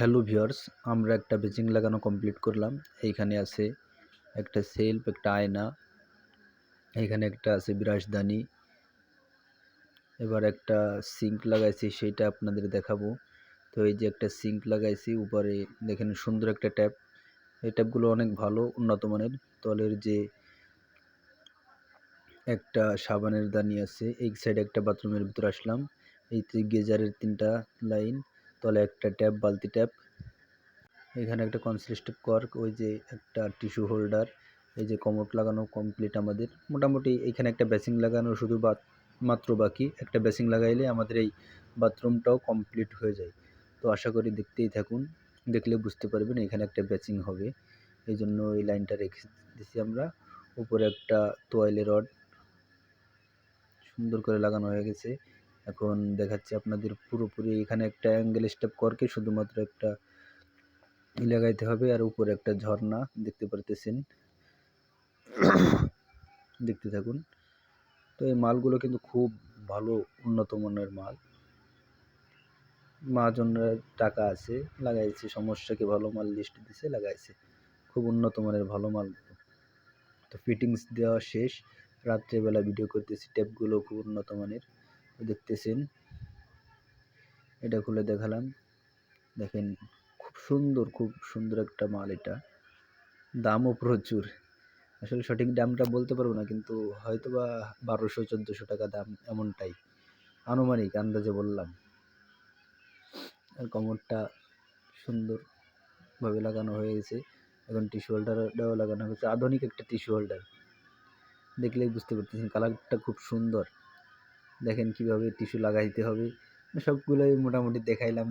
Hello viewers, আমরা একটা বেচিং লাগানো কমপ্লিট করলাম। এইখানে আছে একটা সেলফ, একটা আয়না এখানে একটা আছে বিরাজদানি এবার একটা সিঙ্ক লাগাইছি সেটা আপনাদের দেখাবো। তো এই যে একটা সিঙ্ক লাগাইছি, উপরে দেখেন সুন্দর একটা ট্যাপ এই ট্যাপগুলো অনেক ভালো, উন্নত মানের। তলের যে একটা সাবানের দানি আছে, এই সাইডে একটা বাথরুমের ভিতরে আসলাম। এই গেজারের তিনটা লাইন তলে একটা ট্যাপ, বালতি ট্যাপ। এখানে একটা কনসিস্টিভ কর্ক ওই যে একটা টিস্যু হোল্ডার এই যে কমোট লাগানো কমপ্লিট আমাদের। মোটামুটি এখানে একটা বেসিং লাগানো শুধু মাত্র বাকি। একটা বেসিং লাগাইলে আমাদের এই বাথরুমটাও কমপ্লিট হয়ে যায়। তো আশা করি দেখতেই থাকুন, দেখলে বুঝতে পারবেন এখানে একটা বেসিং হবে। এই জন্য এই লাইনটা রেখে দিছি আমরা। উপরে একটা তোয়াইলে রড সুন্দর করে লাগানো হয়ে গেছে। এখন দেখাচ্ছি আপনাদের পুরোপুরি এখানে একটা অ্যাঙ্গেল স্টেপ করকে শুধুমাত্র একটা লাগাইতে হবে আর উপরে একটা ঝর্ণা, দেখতে পারতেছেন? দেখতে থাকুন। তো এই মালগুলো কিন্তু খুব ভালো উন্নত মানের মাল। মহাজনের টাকা আছে, লাগাইছে, সমস্যাকে ভালো মাল লিস্ট দিছে, লাগাইছে। খুব উন্নত মানের ভালো মাল। তো ফিটিংস দেওয়া শেষ। রাত্রেবেলা ভিডিও করতেছি ট্যাপগুলো খুব উন্নত মানের। দেখতেছেন। এটা খুলে দেখালাম। দেখেন, খুব সুন্দর খুব সুন্দর একটা মাল এটা। দামও প্রচুর। আসলে সঠিক দামটা বলতে পারব না, কিন্তু হয়তো বা বারোশো, চোদ্দোশো টাকা দাম এমনটাই। আনুমানিক আন্দাজে বললাম। আর কমরটা সুন্দরভাবে লাগানো হয়ে গেছে। এখন টিস্যু হোল্ডারটাও লাগানো হয়েছে। আধুনিক একটা টিস্যু হোল্ডার দেখলেই বুঝতে পারতেছেন কালারটা খুব সুন্দর। দেখেন কীভাবে টিস্যু লাগাইতে হবে। সবগুলোই মোটামুটি দেখাইলাম।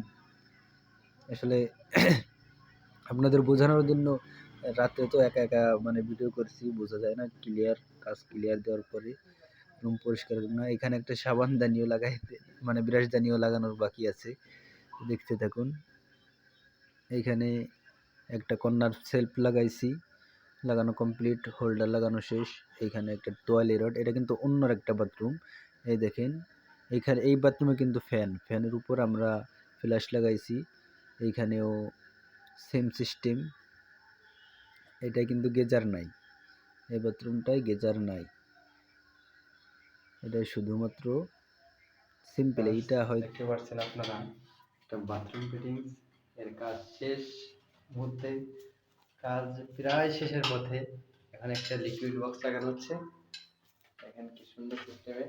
আসলে আপনাদের বোঝানোর জন্য রাতে তো একা একা মানে ভিডিও করছি, বোঝা যায় না ক্লিয়ার কাজ ক্লিয়ার দেওয়ার পরে রুম পরিষ্কারের জন্য এখানে একটা সাবান দানিও লাগাইতে মানে ব্রাশ দানিও লাগানোর বাকি আছে। দেখতে থাকুন। এইখানে একটা কর্নার সেলফ লাগাইছি, লাগানো কমপ্লিট হোল্ডার লাগানো শেষ। এইখানে একটা রড এটা কিন্তু অন্য একটা বাথরুম এই দেখেন এইখানে এই বাথরুমে কিন্তু ফ্যান ফ্যানের উপর আমরা ফ্ল্যাশ লাগাইছি। এইখানেও সেম সিস্টেম এটা কিন্তু গেজার নাই। এই বাথরুমটাই গেজার নাই। এটা শুধুমাত্র সিম্পল এইটা হয় দেখতে পাচ্ছেন আপনারা একটা বাথরুম ফিটিংস এর কাজ শেষ মুহূর্তে। কাজ প্রায় শেষের পথে এখানে একটা লিকুইড বক্স লাগানো হচ্ছে। দেখেন কি সুন্দর সিস্টেমে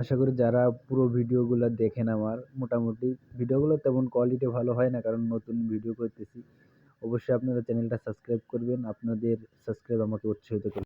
আশা করি যারা পুরো ভিডিওগুলো দেখেন আমার, মোটামুটি ভিডিওগুলো তেমন কোয়ালিটি ভালো হয় না, কারণ নতুন ভিডিও করতেছি। অবশ্যই আপনারা চ্যানেলটা সাবস্ক্রাইব করবেন, আপনাদের সাবস্ক্রাইব আমাকে উৎসাহিত করবে।